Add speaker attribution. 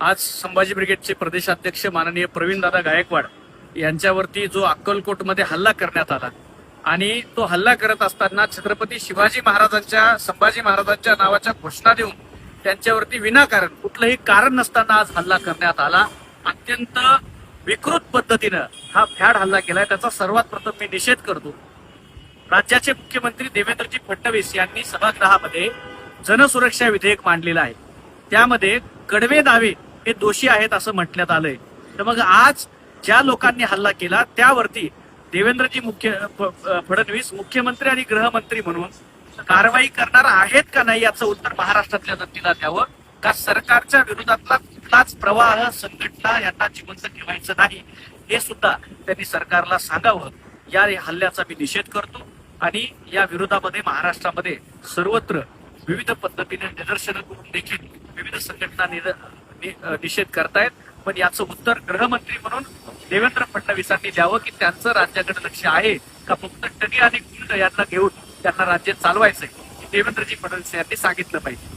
Speaker 1: आज संभाजी ब्रिगेडचे प्रदेशाध्यक्ष माननीय प्रवीणदादा गायकवाड यांच्यावरती जो अक्कलकोटमध्ये हल्ला करण्यात आला आणि तो हल्ला करत असताना छत्रपती शिवाजी महाराजांच्या संभाजी महाराजांच्या नावाच्या घोषणा देऊन त्यांच्यावरती विनाकारण कुठलंही कारण नसताना आज हल्ला करण्यात आला. अत्यंत विकृत पद्धतीनं हा फॅड हल्ला केलाय. त्याचा सर्वात प्रथम मी निषेध करतो. राज्याचे मुख्यमंत्री देवेंद्रजी फडणवीस यांनी सभागृहामध्ये जनसुरक्षा विधेयक मांडलेलं आहे. त्यामध्ये कडवे दावे हे दोषी आहेत असं म्हटण्यात आलंय. तर मग आज ज्या लोकांनी हल्ला केला त्यावरती देवेंद्रजी मुख्य फडणवीस मुख्यमंत्री आणि गृहमंत्री म्हणून कारवाई करणार आहेत का नाही याचं उत्तर महाराष्ट्रातल्या जनतेला द्यावं? का सरकारच्या विरोधातला कुठलाच प्रवाह संघटना यांना जिवंत ठेवायचं नाही? हे सुद्धा त्यांनी सरकारला सांगावं. या हल्ल्याचा मी निषेध करतो आणि या विरोधामध्ये महाराष्ट्रामध्ये सर्वत्र विविध पद्धतीने निदर्शनं करून देखील विविध संघटना निद- निषेध करतायत. पण याचं उत्तर गृहमंत्री म्हणून देवेंद्र फडणवीसांनी द्यावं की त्यांचं राज्याकडे लक्ष आहे का फक्त टगी आणि गुंड यांना घेऊन त्यांना राज्य चालवायचंय देवेंद्रजी फडणवीस यांनी सांगितलं पाहिजे.